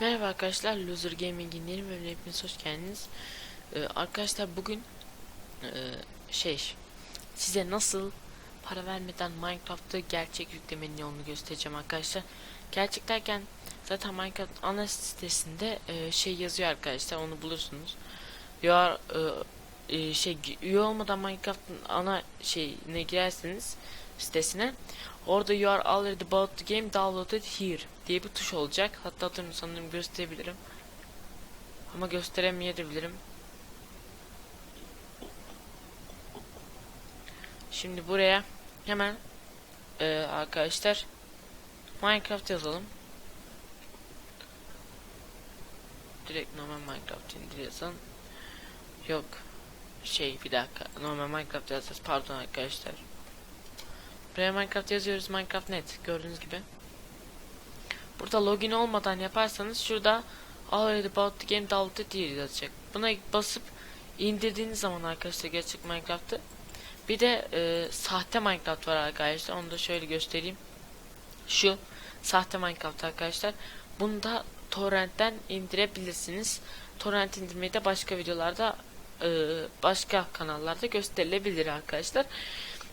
Merhaba arkadaşlar, Loser Gaming'in yeni bölümüne hepiniz hoş geldiniz. Ee, arkadaşlar bugün e, şey size nasıl para vermeden Minecraft'ta gerçek yüklemenin yolunu göstereceğim arkadaşlar. Gerçek derken zaten Minecraft ana sitesinde e, şey yazıyor arkadaşlar, onu bulursunuz. You are, e, e, şey üye olmadan Minecraft'ın ana şeyine girerseniz sitesine Orada you are already bought the game downloaded here diye bir tuş olacak. Hatta dur sanırım gösterebilirim. Ama gösteremeyebilirim. Şimdi buraya hemen e, arkadaşlar Minecraft yazalım. Direkt normal Minecraft indir yazalım. Yok. Şey bir dakika. Normal Minecraft yazacağız. Pardon arkadaşlar. Buraya Minecraft yazıyoruz. Minecraft net. Gördüğünüz gibi. Burada login olmadan yaparsanız şurada already bought the game downloaded diye yazacak. Buna basıp indirdiğiniz zaman arkadaşlar gerçek Minecraft'ı bir de e, sahte Minecraft var arkadaşlar. Onu da şöyle göstereyim. Şu sahte Minecraft arkadaşlar. Bunu da torrentten indirebilirsiniz. Torrent indirmeyi de başka videolarda e, başka kanallarda gösterilebilir arkadaşlar.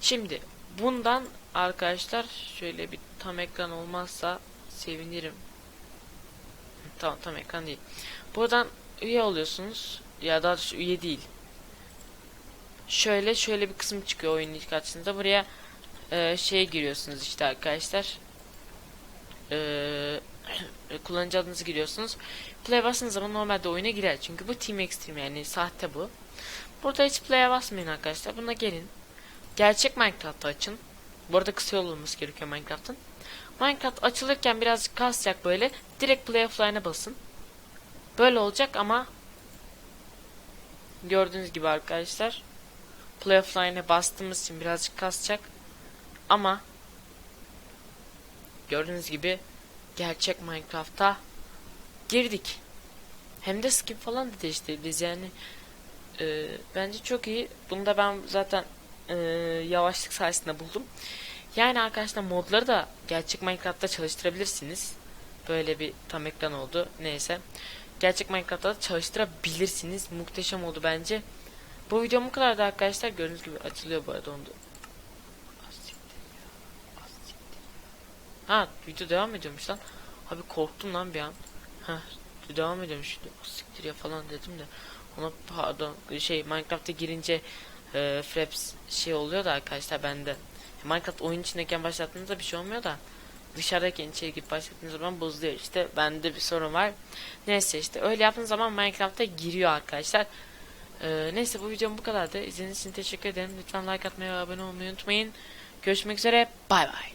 Şimdi bundan arkadaşlar şöyle bir tam ekran olmazsa sevinirim. Tamam tam ekran değil. Buradan üye oluyorsunuz. Ya doğrusu üye değil. Şöyle şöyle bir kısım çıkıyor oyunun ilk karşınıza. Buraya e, şey giriyorsunuz işte arkadaşlar. E, kullanıcı adınızı giriyorsunuz. Play bastığınız zaman normalde oyuna girer. Çünkü bu Team Extreme yani sahte bu. Burada hiç play'e basmayın arkadaşlar. Buna gelin. Gerçek Minecraft'ı açın. Bu arada kısa yol olması gerekiyor Minecraft'ın. Minecraft açılırken birazcık kasacak böyle. Direkt play offline'a basın. Böyle olacak ama gördüğünüz gibi arkadaşlar play offline'e bastığımız için birazcık kasacak. Ama gördüğünüz gibi gerçek Minecraft'a girdik. Hem de skip falan da değiştirdik yani. E, bence çok iyi. Bunda ben zaten e, yavaşlık sayesinde buldum. Yani arkadaşlar modları da gerçek Minecraft'ta çalıştırabilirsiniz. Böyle bir tam ekran oldu. Neyse. Gerçek Minecraft'ta da çalıştırabilirsiniz. Muhteşem oldu bence. Bu videom bu kadardı arkadaşlar. Gördüğünüz gibi açılıyor bu arada onu da. Ha video devam ediyormuş lan. Abi korktum lan bir an. Ha devam ediyormuş. Siktir ya falan dedim de. Ona pardon şey Minecraft'a girince e, Fraps şey oluyor da arkadaşlar bende. Minecraft oyun içindeyken başlattığınızda bir şey olmuyor da dışarıdayken içeri girip başlattığınız zaman bozuluyor. İşte bende bir sorun var. Neyse işte öyle yaptığınız zaman Minecraft'a giriyor arkadaşlar. Ee, neyse bu videom bu kadardı. İzlediğiniz için teşekkür ederim. Lütfen like atmayı ve abone olmayı unutmayın. Görüşmek üzere. Bay bay.